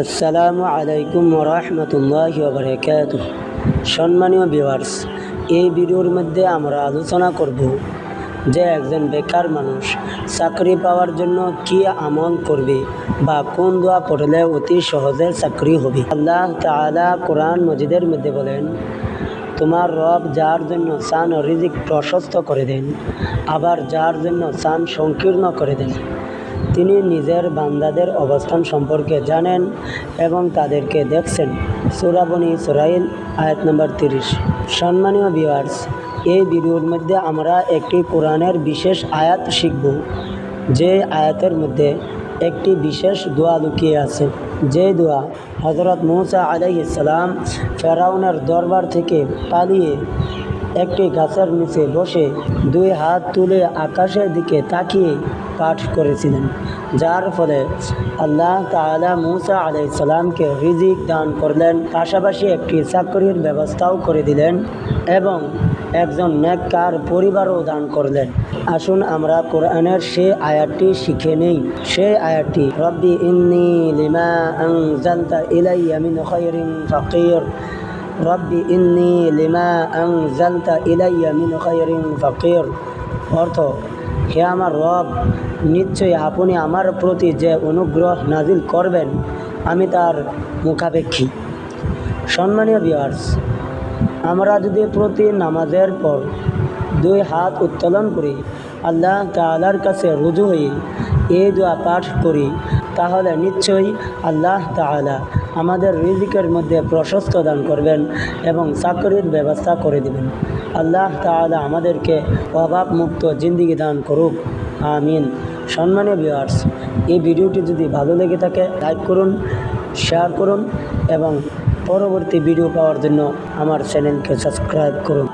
আসসালামু আলাইকুম রহমতুল্লাহ বারকাত সম্মানীয় ভিউয়ার্স, এই ভিডিওর মধ্যে আমরা আলোচনা করব যে একজন বেকার মানুষ চাকরি পাওয়ার জন্য কি আমল করবে বা কোন দোয়া পড়লে অতি সহজে চাকরি হবে। আল্লাহ তাআলা কোরআন মজিদের মধ্যে বলেন, তোমার রব যার জন্য চান রিজিক প্রশস্ত করে দেন, আবার যার জন্য চান সংকীর্ণ করে দেন। তিনি নিজের বান্দাদের অবস্থান সম্পর্কে জানেন এবং তাদেরকে দেখছেন। সুরাবনি সুরাইল আয়াত নম্বর তিরিশ। সম্মানীয় ভিউয়ার্স এই ভিডিওর মধ্যে আমরা একটি কোরআনের বিশেষ আয়াত শিখব। যে আয়াতের মধ্যে একটি বিশেষ দোয়া লুকিয়ে আছে। যে দোয়া হজরত মৌসা আলাইসালাম ফেরাউনের দরবার থেকে পালিয়ে একটি গাছের নিচে বসে দুই হাত তুলে আকাশের দিকে তাকিয়ে পাঠ করেছিলেন। যার ফলে আল্লাহ তাআলা মুসা আলাইসালামকে রিজিক দান করলেন, পাশাপাশি একটি চাকরির ব্যবস্থাও করে দিলেন এবং একজন নেককার পরিবারও দান করলেন। আসুন আমরা কোরআনের সে আয়াতটি শিখে নেই। সেই আয়াতটি, রব্বি ইন্নি লিমা আনজালতা ইলাইয়া মিন খায়রিন ফাকির। রব্বি ইন্নি লিমা আনজালতা ইলাইয়া মিন খায়রিন ফাকির। অর্থ হে আমার রব, নিশ্চয়ই আপনি আমার প্রতি যে অনুগ্রহ নাজিল করবেন, আমি তার মুখাপেক্ষী। সম্মানীয় ভিউয়ার্স আমরা যদি প্রতি নামাজের পর দুই হাত উত্তোলন করি, আল্লাহ তালার কাছে রুজু হয়ে এই দোয়া পাঠ করি, তাহলে নিশ্চয়ই আল্লাহ তাআলা আমাদের রিজিকের মধ্যে প্রশস্ত দান করবেন এবং চাকরির ব্যবস্থা করে দেবেন। আল্লাহ তালা আমাদেরকে অভাবমুক্ত জিন্দিগি দান করুক। আমিন। সম্মানীয় ভিউয়ার্স এই ভিডিওটি যদি ভালো লেগে থাকে, লাইক করুন শেয়ার করুন এবং পরবর্তী ভিডিও পাওয়ার জন্য আমার চ্যানেলকে সাবস্ক্রাইব করুন।